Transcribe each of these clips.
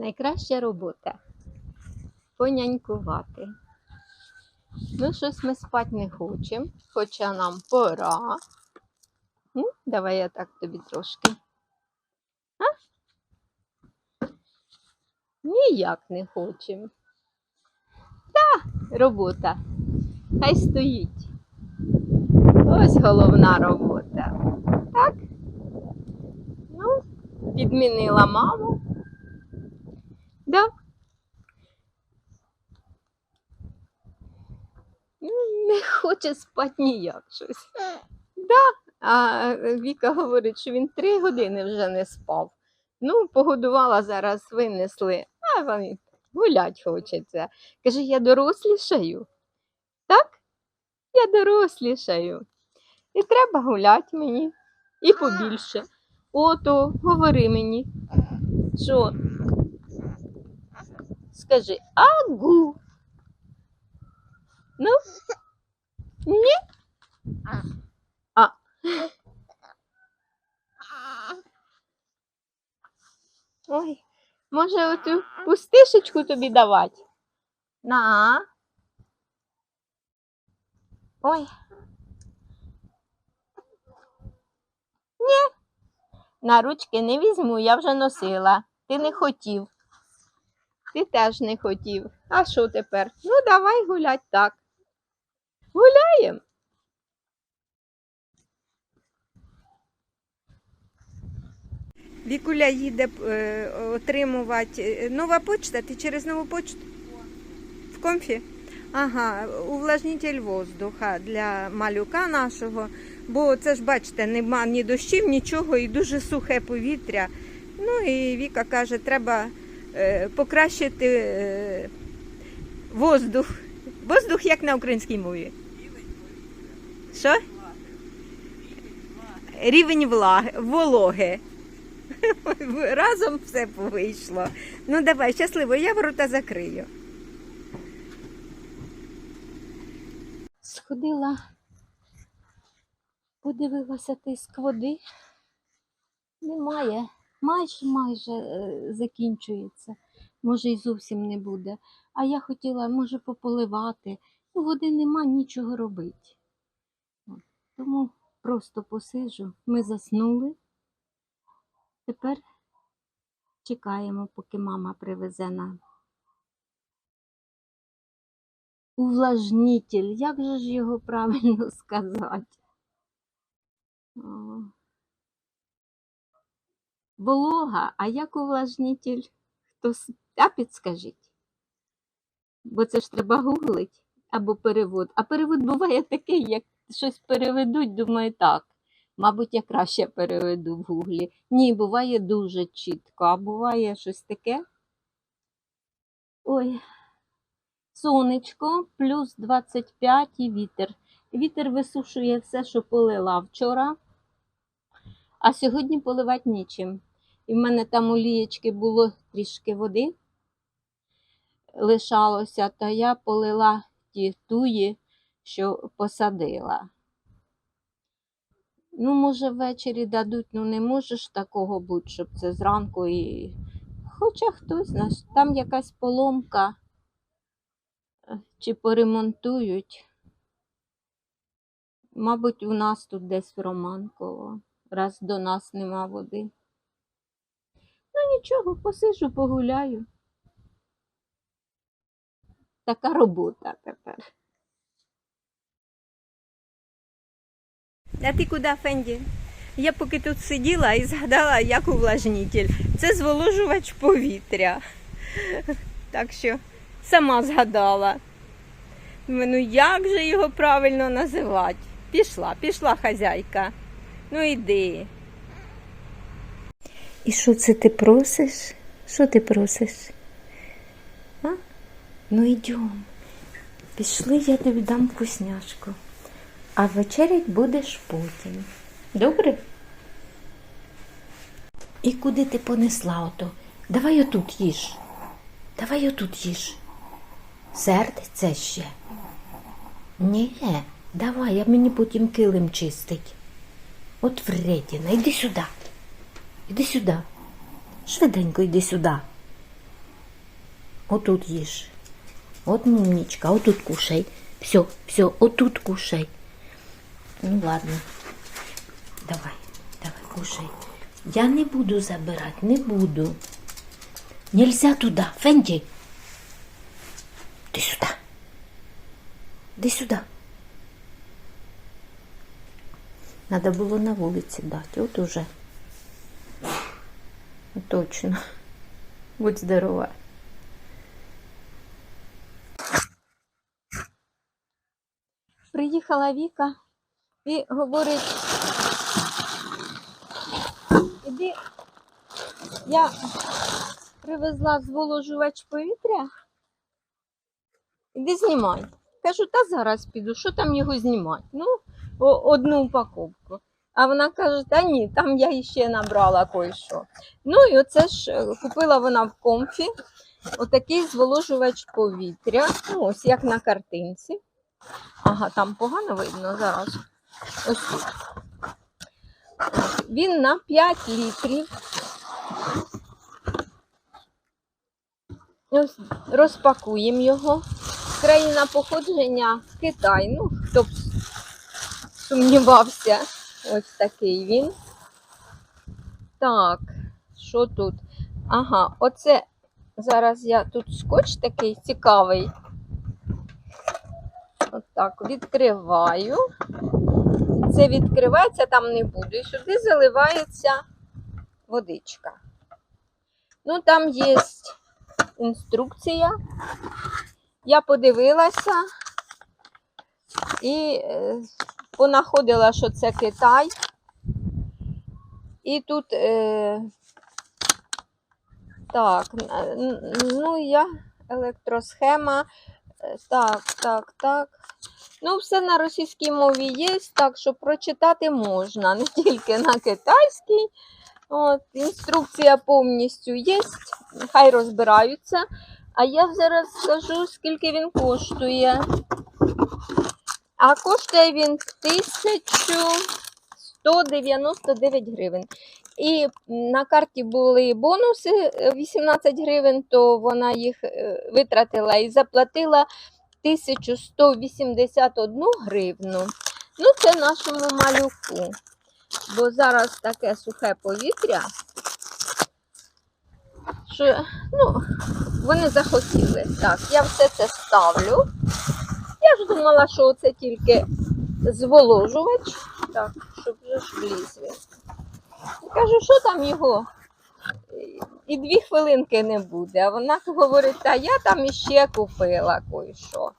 Найкраща робота понянькувати. Ну, щось ми спати не хочемо, хоча нам пора. М? Давай я так тобі трошки. А? Ніяк не хочемо. Та, робота. Хай стоїть. Ось головна робота. Так? Ну, підмінила маму. Да. Не хоче спати ніяк щось. Да. А Віка говорить, що він три години вже не спав. Ну, погодувала зараз, винесли, а вони гулять хочеться. Каже, я дорослішаю. Так? Я дорослішаю. І треба гуляти мені. І побільше. Ото, говори мені. Що? Скажи агу. Ну? Ні? А. Ой, може оту пустишечку тобі давати? На. Ой. Ні. На ручки не візьму, я вже носила. Ти не хотів. Ти теж не хотів. А що тепер? Ну, давай гулять так. Гуляємо. Вікуля їде е, отримувати. е, Нова почта, ти через нову почту? В комфі? Ага, увлажнитель воздуха для малюка нашого. Бо це ж бачите, нема ні дощів, нічого, і дуже сухе повітря. Ну і Віка каже, треба покращити е, воздух. Воздух як на українській мові. Що? Рівень влаги, вологи. Разом все вийшло. Ну давай, щасливо, я ворота закрию. Сходила, подивилася тиск води. Немає. Майже майже е, закінчується. Може, і зовсім не буде. А я хотіла, може, пополивати. Ну, води нема, нічого робити. Тому просто посижу. Ми заснули. Тепер чекаємо, поки мама привезе нам. Увлажнитель. Як же ж його правильно сказати? Волога, а як увлажнитель? Хто а підскажіть? Бо це ж треба гуглить або перевод. А перевод буває такий, як щось переведуть, думаю, так. Мабуть, я краще переведу в гуглі. Ні, буває дуже чітко, а буває щось таке. Ой, сонечко, плюс 25 і вітер. Вітер висушує все, що полила вчора, а сьогодні поливати нічим. І в мене там у лієчки було трішки води, лишалося, то я полила ті туї, що посадила. Ну, може, ввечері дадуть, ну не може ж такого бути, щоб це зранку і. Хоча хтось, знає, там якась поломка е, чи поремонтують. Мабуть, у нас тут десь в Романково, раз до нас нема води. Нічого, посижу, погуляю. Така робота тепер. А ти куди, Фенді? Я поки тут сиділа і згадала, як увлажнитель. Це зволожувач повітря. Так що сама згадала. Ну як же його правильно називати? Пішла, пішла хазяйка. Ну йди. І що це ти просиш? Що ти просиш? А? Ну йдем. Пішли, я тобі дам вкусняшку. А вечерять будеш потім. Добре? І куди ти понесла ото? Давай отут їж. Давай отут їж. Сердиться ще. Ні, давай, а мені потім килим чистить. От вредіна, йди сюди. Іди сюди. Швиденько йди сюди. Отут їж. От мумнічка, отут кушай. Все, все, отут кушай. Ну ладно. Давай, давай, кушай. Я не буду забирати, не буду. Нельзя туди, Фенді. Ти сюди. Іди сюди. Надо було на вулиці дати, от уже. Точно. Будь здорова. Приїхала Віка і говорить, іди, я привезла зволожувач повітря. Іди знімай. Кажу, та зараз піду, що там його знімати? Ну, одну упаковку. А вона каже, та ні, там я іще набрала кое-що. Ну і оце ж е, купила вона в комфі отакий зволожувач повітря. Ну, ось як на картинці. Ага, там погано видно зараз. Ось тут. Він на 5 літрів. Ось розпакуємо його. Країна походження Китай. Ну, хто б сумнівався. Ось такий він. Так, що тут? Ага, оце зараз я тут скотч такий цікавий. Отак, відкриваю. Це відкривається, там не буде. І сюди заливається водичка. Ну, там є інструкція. Я подивилася і е, понаходила, що це Китай. І тут е, так, ну я електросхема. Е, Так, так, так. Ну, все на російській мові є, так що прочитати можна, не тільки на китайській. От, інструкція повністю є, хай розбираються. А я зараз скажу, скільки він коштує. А коштує він 1199 гривень. І на карті були бонуси е, 18 гривень, то вона їх е, витратила і заплатила 1181 гривну. Ну, це нашому малюку. Бо зараз таке сухе повітря, що ну, вони захотіли. Так, я все це ставлю. Я ж думала, що це тільки зволожувач. Так, щоб вже ж вліз він. Кажу, що там його? І дві хвилинки не буде. А вона говорить, та я там іще купила кое-що.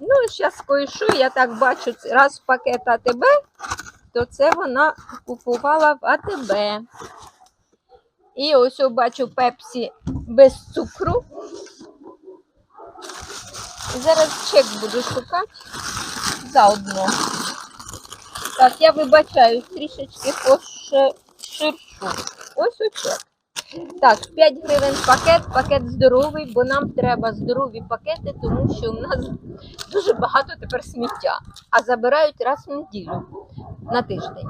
Ну, зараз кое-що, я так бачу, раз пакет АТБ, то це вона купувала в АТБ. І ось бачу пепсі без цукру. Зараз чек буду шукати заодно. Так, я вибачаю, трішечки поширшу. Ось очек. Так, 5 гривень пакет, пакет здоровий, бо нам треба здорові пакети, тому що у нас дуже багато тепер сміття, а забирають раз в неділю на тиждень.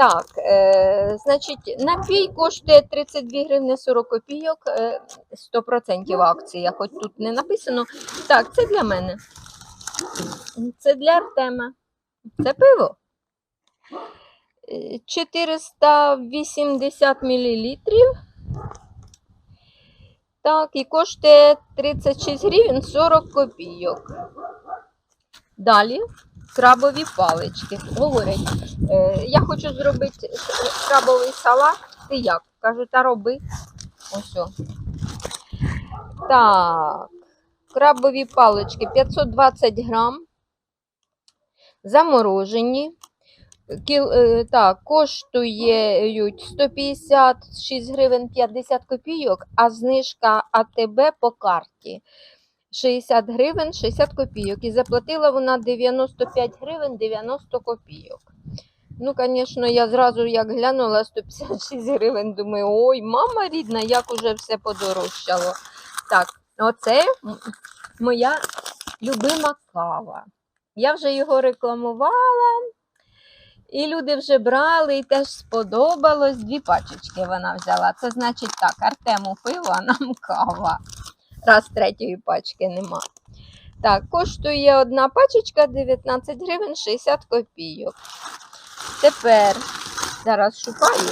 Так, е, значить, напій коштує 32 гривні 40 копійок, е, 100% акція, хоч тут не написано. Так, це для мене. Це для Артема. Це пиво. Е, 480 мл. Так, і коштує 36 гривень 40 копійок. Далі крабові палички. Говорять, е, я хочу зробити крабовий салат. Ти як? Кажу, та роби. Ось. Так, крабові палички 520 грам. Заморожені. Кіл, е, так, коштують 156 гривень 50 копійок, а знижка АТБ по карті 60 гривень 60 копійок. І заплатила вона 95 гривень 90 копійок. Ну, звісно, я зразу як глянула 156 гривень, думаю, ой, мама рідна, як уже все подорожчало. Так, оце моя любима кава. Я вже його рекламувала. І люди вже брали, і теж сподобалось. Дві пачечки вона взяла. Це значить так, Артему пиво, а нам кава. Раз третьої пачки нема. Так, коштує одна пачечка 19 гривень 60 копійок. Тепер зараз шукаю.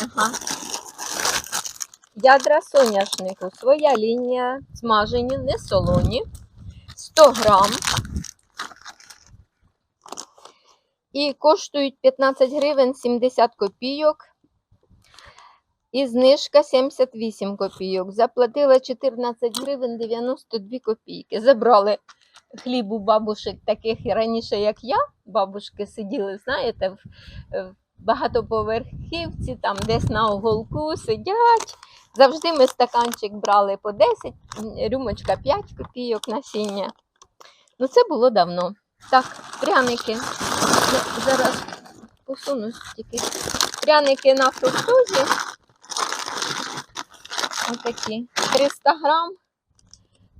Ага. Ядра соняшнику. Своя лінія смажені, не солоні. 100 грам. І коштують 15 гривень 70 копійок. І знижка 78 копійок. Заплатила 14 гривень 92 копійки. Забрали хліб у бабушек, таких раніше, як я. Бабушки сиділи, знаєте, в, в багатоповерхівці, там десь на оголку сидять. Завжди ми стаканчик брали по 10, рюмочка 5 копійок насіння. Ну, це було давно. Так, пряники. Зараз посунусь тільки. Пряники на фруктозі. Отакі. 300 грам.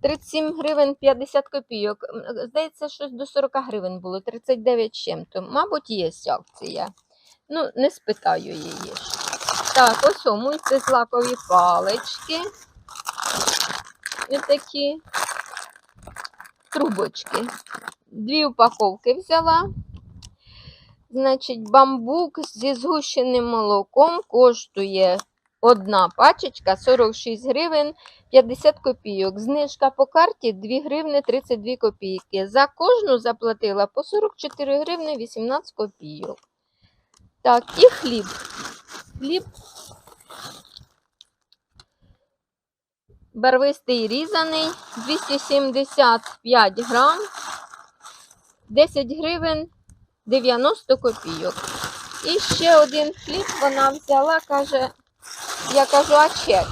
37 гривень 50 копійок. Здається, щось до 40 гривень було, 39 чим-то. Мабуть, є акція. Ну, не спитаю її. Так, ось о, мультизлакові палички. Ось такі трубочки. Дві упаковки взяла. Значить, бамбук зі згущеним молоком коштує одна пачечка 46 гривень 50 копійок. Знижка по карті 2 гривни 32 копійки. За кожну заплатила по 44 гривни 18 копійок. Так, і хліб. Хліб барвистий різаний 275 грам 10 гривень 90 копійок. І ще один хліб вона взяла, каже, я кажу, а чек.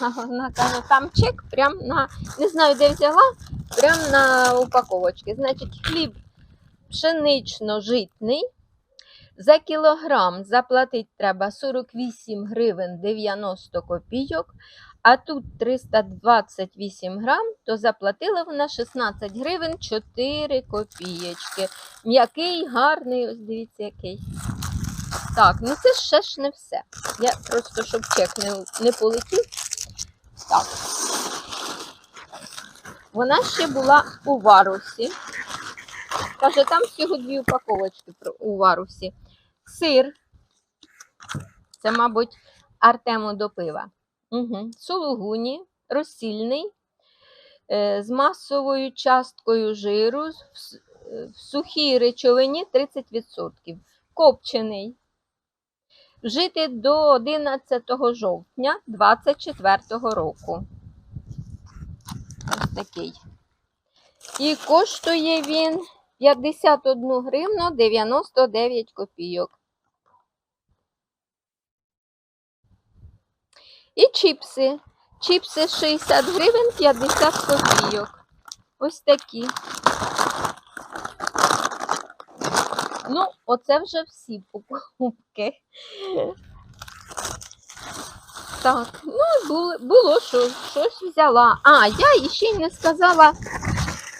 Вона каже, там чек прям на, не знаю, де взяла, прям на упаковочці. Значить, хліб пшенично-житний. За кілограм заплатити треба 48 гривень 90 копійок, а тут 328 грам, то заплатила вона 16 гривень 4 копієчки. М'який, гарний, ось дивіться який. Так, ну це ще ж не все. Я просто, щоб чек не, не полетів. Так. Вона ще була у варусі. Каже, там всього дві упаковочки у варусі. Сир. Це, мабуть, Артему до пива. Угу. Сулугуні, розсільний, е, з масовою часткою жиру, е, в сухій речовині 30%. Копчений. Вжити до 11 жовтня 2024 року. Ось такий. І коштує він 51 гривну 99 копійок. І чіпси. Чіпси 60 гривень 50 копійок. Ось такі. Ну, оце вже всі покупки. Так, ну було, було що, щось взяла. А, я іще й не сказала.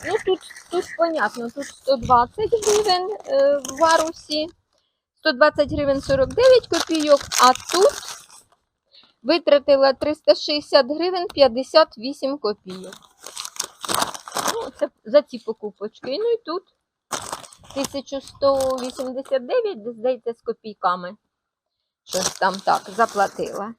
Ну тут, тут понятно, тут 120 гривень е, в варусі, 120 гривень 49 копійок, а тут витратила 360 гривень 58 копійок. Ну, це за ці покупочки. Ну і тут 1189, десь, здається, з копійками. Щось там так заплатила.